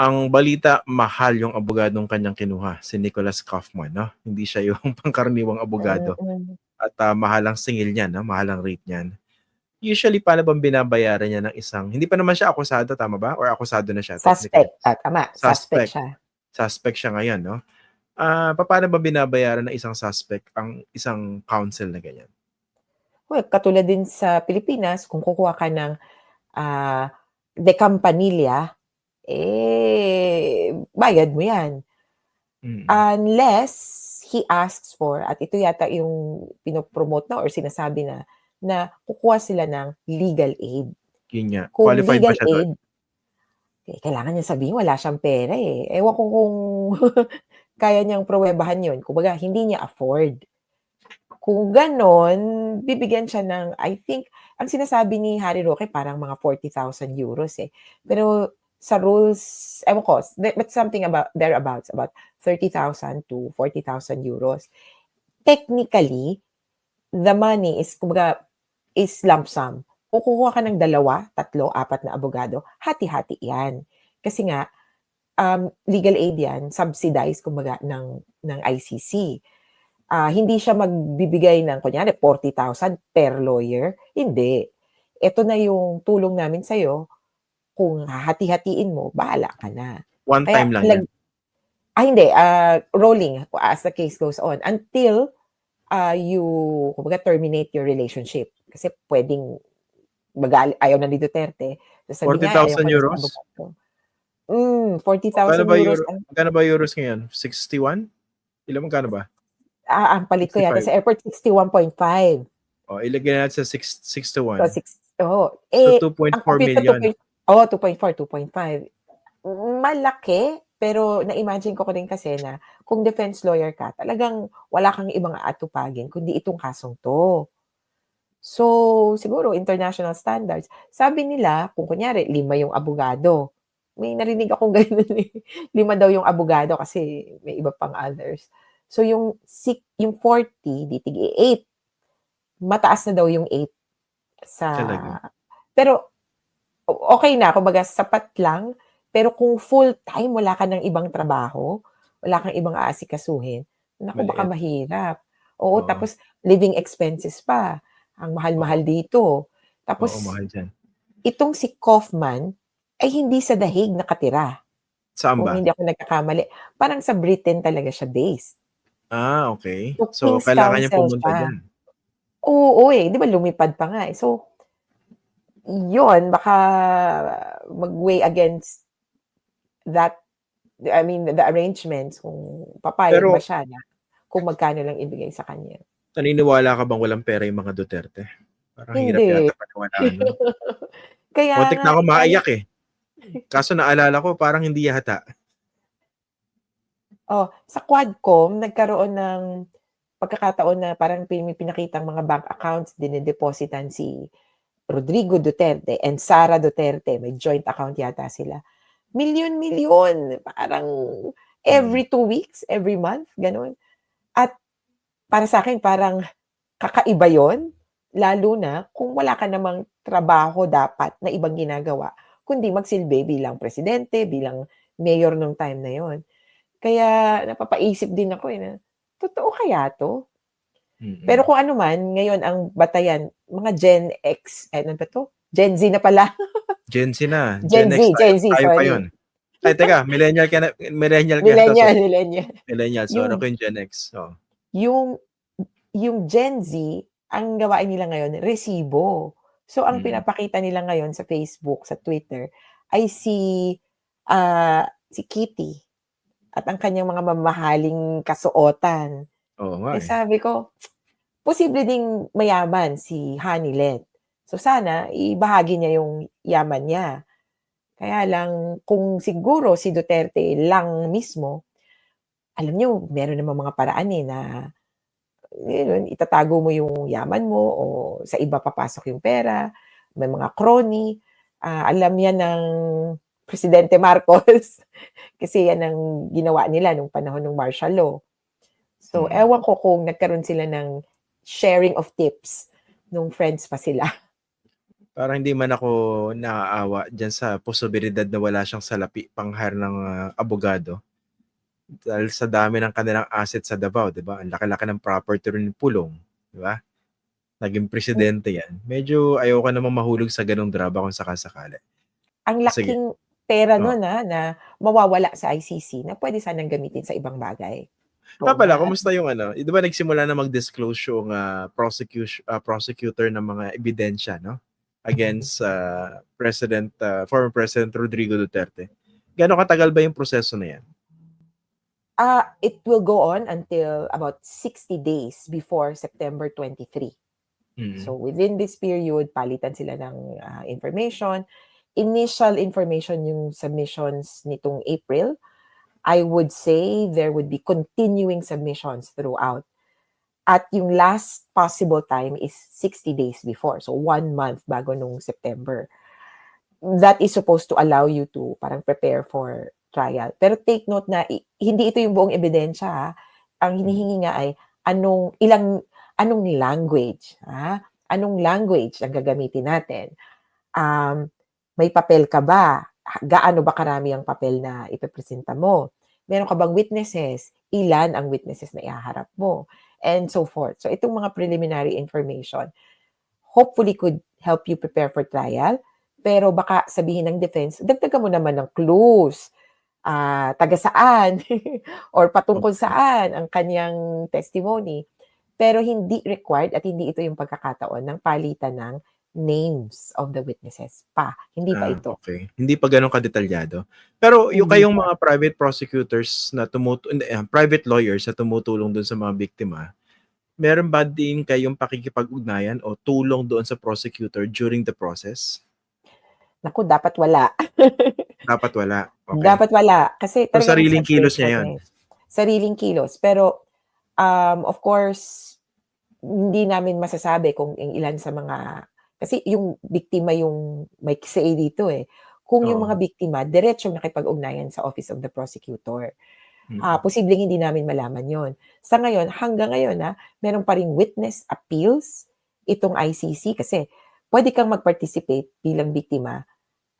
ang balita, mahal yung abogadong kanyang kinuha, si Nicholas Kaufman, no? Hindi siya yung pangkaraniwang abogado. At ah, mahal ang singil niyan, no? mahal ang rate niyan. Usually, paano bang binabayaran niya ng isang, hindi pa naman siya akusado, tama ba? Or akusado na siya? Suspect. Ah, tama. Suspect. Suspect. siya. Suspect siya ngayon, no? Ah, paano ba binabayaran ng isang suspect ang isang counsel na ganyan? Well, katulad din sa Pilipinas, kung kukuha ka ng ah, de Campanilla, eh, bayad mo yan. Mm. Unless he asks for, at ito yata yung pinopromote na or sinasabi na, na kukuha sila ng legal aid. Yun nga. Kung Qualified ba legal siya doon? aid, eh, kailangan niya sabihin wala siyang pera eh. Ewan ko kung kaya niyang prowebahan yun. Kumbaga, hindi niya afford. Kung ganon, bibigyan siya ng, I think, ang sinasabi ni Harry Roque parang mga 40,000 euros eh. Pero sa rules, ewan ko, but something about, thereabouts, about 30,000 to 40,000 euros. Technically, the money is, kumbaga, is lump sum kukuha ka ng dalawa, tatlo, apat na abogado, hati-hati yan. Kasi nga, um, legal aid yan, subsidized, kumbaga, ng, ng ICC. Ah, hindi siya magbibigay ng, kunyari, 40,000 per lawyer. Hindi. Ito na yung tulong namin sa'yo. Kung hati-hatiin mo, bahala ka na. One Kaya, time lang yan. ah, hindi. ah, rolling as the case goes on until ah, you, kumbaga, terminate your relationship. Kasi pwedeng magal ayaw na ni Duterte. Sasabihin niya, 40,000 ayaw ko na sa euros? Mm, 40,000 Magkano ba euros. Magkano ba euros ngayon? 61? Ilan magkano ba? ah, ang palit ko yata 65. sa airport, 61.5. O, ilagay natin sa 6, 61. So, six, oh, eh, So, 2.4 ang computer, million. 2.4 Oh, 2.4, 2.5. Malaki, pero na-imagine ko ko din kasi na kung defense lawyer ka, talagang wala kang ibang aatupagin kundi itong kasong to. So, siguro international standards. Sabi nila, kung kunyari, lima yung abogado. May narinig akong ganun eh. Lima daw yung abogado kasi may iba pang others. So, yung, six, yung 40, ditig 8. Mataas na daw yung 8 sa... Talaga? Pero, okay na, kumbaga sapat lang, pero kung full-time, wala ka ng ibang trabaho, wala kang ibang aasikasuhin, naku, baka mahirap. Oo, Oo. tapos living expenses pa. Ang mahal-mahal dito. Tapos, Oo, mahal dyan. itong si Kaufman, ay hindi sa dahig nakatira. Saan Kung ba? hindi ako nagkakamali. Parang sa Britain talaga siya based. Ah, okay. So, So, King's kailangan niya pumunta dyan. Oo, eh. Di ba lumipad pa nga eh. So, yun, baka mag-weigh against that, I mean, the arrangements, kung papayag Pero- ba siya na kung magkano lang ibigay sa kanya. Naniniwala ka bang walang pera yung mga Duterte? Parang hirap Hindi. yata paniwalaan. No? Kaya Muntik na ako maiyak eh. Kaso naalala ko, parang hindi yata. Oh, sa Quadcom, nagkaroon ng pagkakataon na parang pin- may pinakitang mga bank accounts, dinidepositan si Rodrigo Duterte and Sara Duterte. May joint account yata sila. Milyon-milyon. Parang every two weeks, every month, ganun. At para sa akin, parang kakaiba yon lalo na kung wala ka namang trabaho dapat na ibang ginagawa, kundi magsilbi bilang presidente, bilang mayor nung time na yon. Kaya napapaisip din ako eh, na, totoo kaya to? Mm-mm. Pero kung ano man, ngayon ang batayan, mga Gen X, eh, ano ba to? Gen Z na pala. Gen Z na. Gen Z, X, Gen Z, tayo, tayo pa sorry. yun. Ay, teka, millennial ka na. Millennial ka millennial, na. millennial. Millennial. So, Yung- ano ko yung Gen X? Oh. Yung, yung Gen Z, ang gawain nila ngayon, resibo. So, ang Mm. pinapakita nila ngayon sa Facebook, sa Twitter, ay si, ah, si Kitty at ang kanyang mga mamahaling kasuotan. Oo nga Eh, eh. sabi ko, posible ding mayaman si Hanilet. So sana, ibahagi niya yung yaman niya. Kaya lang, kung siguro si Duterte lang mismo, alam niyo, meron naman mga paraan eh na yun, itatago mo yung yaman mo o sa iba papasok yung pera, may mga crony. Ah, alam yan ng Presidente Marcos kasi yan ang ginawa nila nung panahon ng martial law. So, Mm. ewan ko kung nagkaroon sila ng sharing of tips nung friends pa sila. Parang hindi man ako naaawa diyan sa posibilidad na wala siyang salapi pang-hire ng, ah, abogado. Dahil sa dami ng kanilang asset sa Davao, 'di ba? Ang laki-laki ng property rin ni Pulong, 'di ba? Naging presidente 'yan. Medyo ayoko namang mahulog sa gano'ng drama kung saka-sakali. Ang Sige. laking pera Oh. nun, ah, na mawawala sa ICC na puwede sanang gamitin sa ibang bagay. Nga pala, kumusta yung ano, 'di ba nagsimula na mag-disclose yung, ah, prosecution ah, prosecutor ng mga ebidensya 'no, against, ah, President, ah, former President Rodrigo Duterte. Gaano katagal ba yung proseso na 'yan? Ah, it will go on until about 60 days before September 23. Mm. So within this period, palitan sila ng, ah, information. Initial information yung submissions nitong April. I would say there would be continuing submissions throughout. At yung last possible time is 60 days before. So 1 month bago nung September. That is supposed to allow you to parang prepare for trial. Pero take note na hindi ito yung buong ebidensya, ha. Ang hinihingi nga ay anong ilang anong language, ha? Anong language ang gagamitin natin? Um, may papel ka ba? Gaano ba karami ang papel na ipepresenta mo? Meron ka bang witnesses? Ilan ang witnesses na ihaharap mo? And so forth. So itong mga preliminary information, hopefully could help you prepare for trial. Pero baka sabihin ng defense, dagdagan mo naman ng clues. Ah, taga saan or patungkol saan ang kanyang testimony. Pero hindi required at hindi ito yung pagkakataon ng palitan ng names of the witnesses pa. Hindi pa Ah, ito. okey. Hindi pa gano'n kadetalyado. Pero yung Hindi kayong pa. mga private prosecutors na tumutu hindi, ah, private lawyers na tumutulong dun sa mga biktima, meron ba din kayong pakikipag-ugnayan o tulong doon sa prosecutor during the process? Naku, dapat wala. Dapat wala, okey. Dapat wala. Kasi So, sariling kilos niya yun? eh. Sariling kilos. Pero, um, of course, hindi namin masasabi kung ilan sa mga kasi yung biktima yung may say dito eh. Kung yung Oo. mga biktima, diretsong nakipag-ugnayan sa Office of the Prosecutor. Mm. posibleng hindi namin malaman yon. Sa ngayon, hanggang ngayon, ah, meron pa ring witness appeals itong ICC kasi puwede kang mag-participate bilang biktima,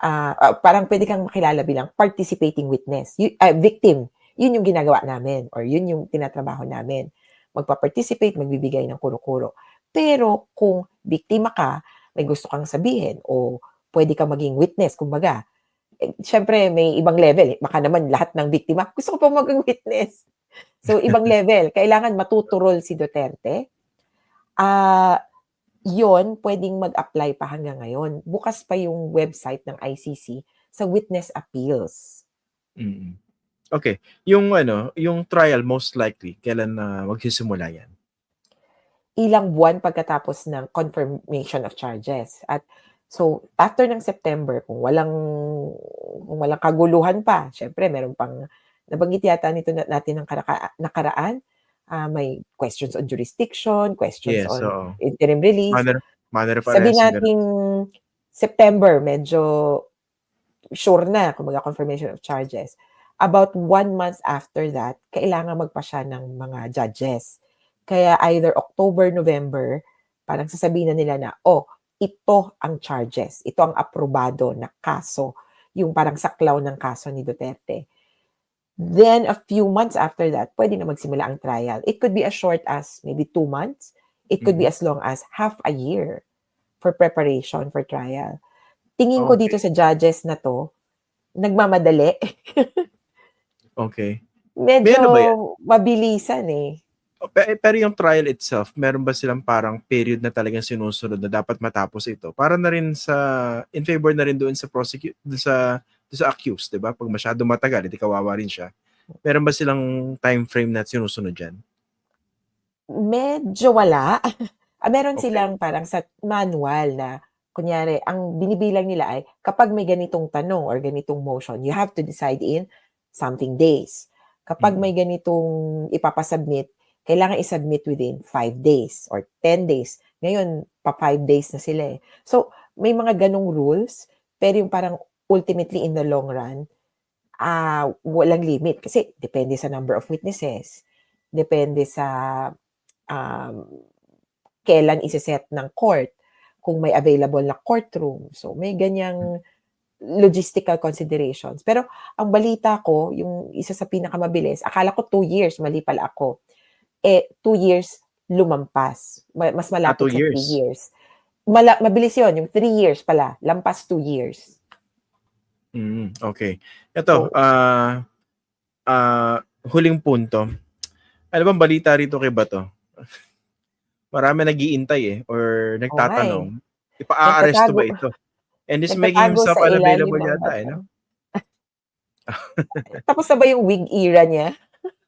ah, ah, parang puwede kang makilala bilang participating witness, yu ah, victim. Yun yung ginagawa namin or yun yung tinatrabaho namin. Magpa-participate, magbibigay ng kuro-kuro. Pero kung biktima ka, may gusto kang sabihin o puwede kang maging witness kumbaga, eh, siyempre may ibang level, eh. Baka naman lahat ng biktima, "Gusto ko pa maging witness." So, ibang level. Kailangan matuturol si Duterte. Ah, yun puwedeng mag-apply pa hanggang ngayon. Bukas pa yung website ng ICC sa witness appeals. Mm. Okey. Yung ano, yung trial most likely kailan na magsisimula 'yan? Ilang buwan pagkatapos ng confirmation of charges at so, after ng September kung walang kung walang kaguluhan pa, siyempre meron pang nabanggit yata nito na natin ng karaka nakaraan, ah, may questions on jurisdiction, questions Yes, on oo. interim release. Manner manner gano'n. nating September medyo sure na kumbaga confirmation of charges. About 1 month after that, kailangan magpasya ng mga judges. Kaya either October, November, parang sasabihin na nila na, "Oh, ito ang charges, ito ang aprobado na kaso." Yung parang saklaw ng kaso ni Duterte. Then a few months after that, puwede na magsimula ang trial. It could be as short as maybe 2 months. It could be Mhm. as long as half a year for preparation for trial. Tingin ko dito sa judges na 'to, nagmamadali. Okey. May ano ba 'yan? Medyo mabilisan, eh. Pero yung trial itself, meron ba silang parang period na talagang sinusunod na dapat matapos ito? Para na rin sa in favor na rin doon sa prosecu do'n sa sa accused, 'di ba? 'Pag masyadong matagal, eh, di kawawa rin siya. Meron ba silang timeframe na sinusunod diyan? Medyo wala. Ah, meron Okey. silang parang sa manual na kunyari ang binibilang nila ay kapag may ganitong tanong or ganitong motion, you have to decide in something days. Kapag Mm. may ganitong ipapa-submit, kailangan i-submit within 5 days or 10 days. Ngayon, pa-5 days na sila, eh. So, may mga gano'ng rules, pero yung parang ultimately in the long run, ah, walang limit kasi depende sa number of witnesses, depende sa, um, kailan ise-set ng court kung may available na courtroom. So, may ganyang logistical considerations. Pero ang balita ko, yung isa sa pinakamabilis, akala ko two years, mali pala ako. Eh, two years lumampas. Ma- Mas malapit Ah, two sa three years. years. Mala- mabilis yun, yung three years pala. Lampas two years. Mm, okay. Ito, Oo. ah ah, huling punto. Ano bang balita rito kay Bato? Marami nag-iintay eh or nagtatanong. Ipa-aaresto ba Nagtatago. ito? And he's making himself unavailable yata eh, no? Tapos na ba yung wig era niya?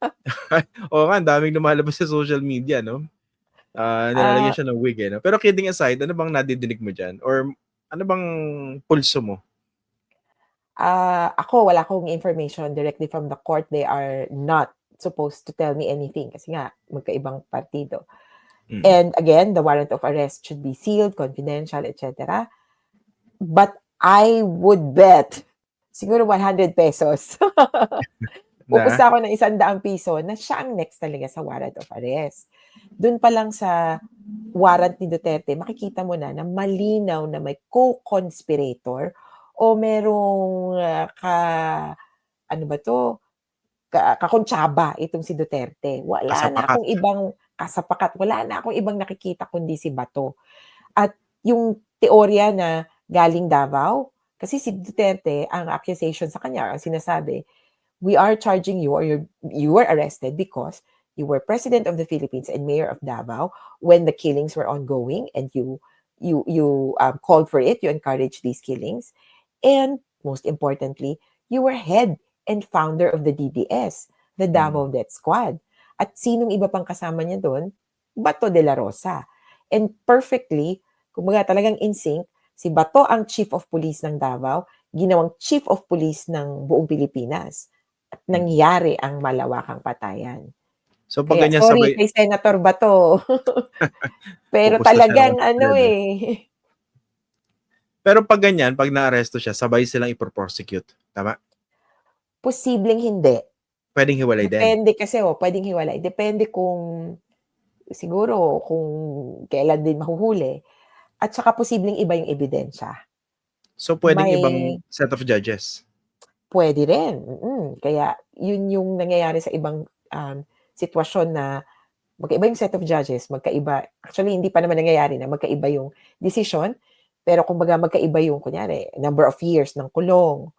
Oo nga, ang daming lumalabas sa social media, no? Ah, nilalagyan Ah. siya ng wig eh, no? Pero kidding aside, ano bang nadidinig mo dyan? Or ano bang pulso mo? Ah, ako wala akong information directly from the court. They are not supposed to tell me anything kasi nga magkaibang partido. Mm. And again, the warrant of arrest should be sealed, confidential, etc. But I would bet siguro 100 pesos. Na, Pupusta ako ng isang daang piso na siya ang next talaga sa warrant of arrest. Doon pa lang sa warrant ni Duterte, makikita mo na na malinaw na may co-conspirator o merong ah, ka ano ba to ka, kakontsaba itong si Duterte. Wala na Kasapakat. akong ibang kasapakat. Wala na akong ibang nakikita kundi si Bato. At yung teorya na galing Davao, kasi si Duterte, ang accusation sa kanya, ang sinasabi, we are charging you or you're, you were arrested because you were president of the Philippines and mayor of Davao when the killings were ongoing and you you you um, called for it, you encouraged these killings, and most importantly, you were head and founder of the DDS, the Mm. Davao Death Squad. At sinong iba pang kasama niya doon? Bato de la Rosa. And perfectly, kumbaga talagang in sync, si Bato ang chief of police ng Davao, ginawang chief of police ng buong Pilipinas. At nangyari ang malawakang patayan. so pag Kaya ganyan sorry sabay, kay Senator Bato. Pero siya talagang ng ano Senado. eh. pero pag ganyan, pag na-aresto siya, sabay silang ipoprosecute. Tama? Posibleng hindi. Pwedeng hiwalay din. Depende kasi, oh, pwedeng hiwalay. Depende kung, siguro, kung kailan din mahuhuli. At saka posibleng iba yung ebidensya. So pwedeng May- ibang set of judges. Pwede rin. mm Kaya, yun yung nangyayari sa ibang um, sitwasyon na magkaiba yung set of judges, magkaiba, actually, hindi pa naman nangyayari na magkaiba yung decision, pero kumbaga magkaiba yung, kunyari, number of years ng kulong,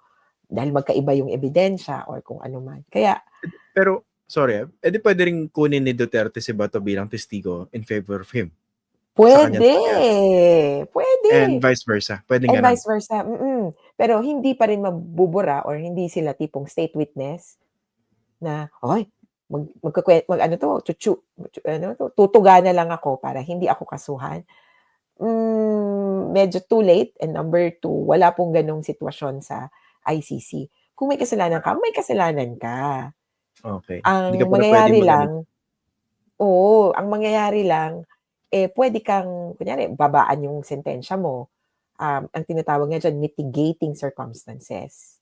dahil magkaiba yung ebidensya or kung ano man. Kaya, Pero, sorry, ah, edi pwede rin kunin ni Duterte si Bato bilang testigo in favor of him. pwede. Pwede. And vice versa. Pwede And ganun. vice versa. mm Pero hindi pa rin mabubura or hindi sila tipong state witness na, oy, mag, magkakwe- mag, ano to, chuchu, chu- ano to, tutuga na lang ako para hindi ako kasuhan. Mm, medyo too late. And number two, wala pong ganong sitwasyon sa ICC. Kung may kasalanan ka, may kasalanan ka. Okay. Ang ka mangyayari lang, oo, ang mangyayari lang, eh, pwede kang, kunyari, babaan yung sentensya mo um, ang tinatawag niya dyan, mitigating circumstances.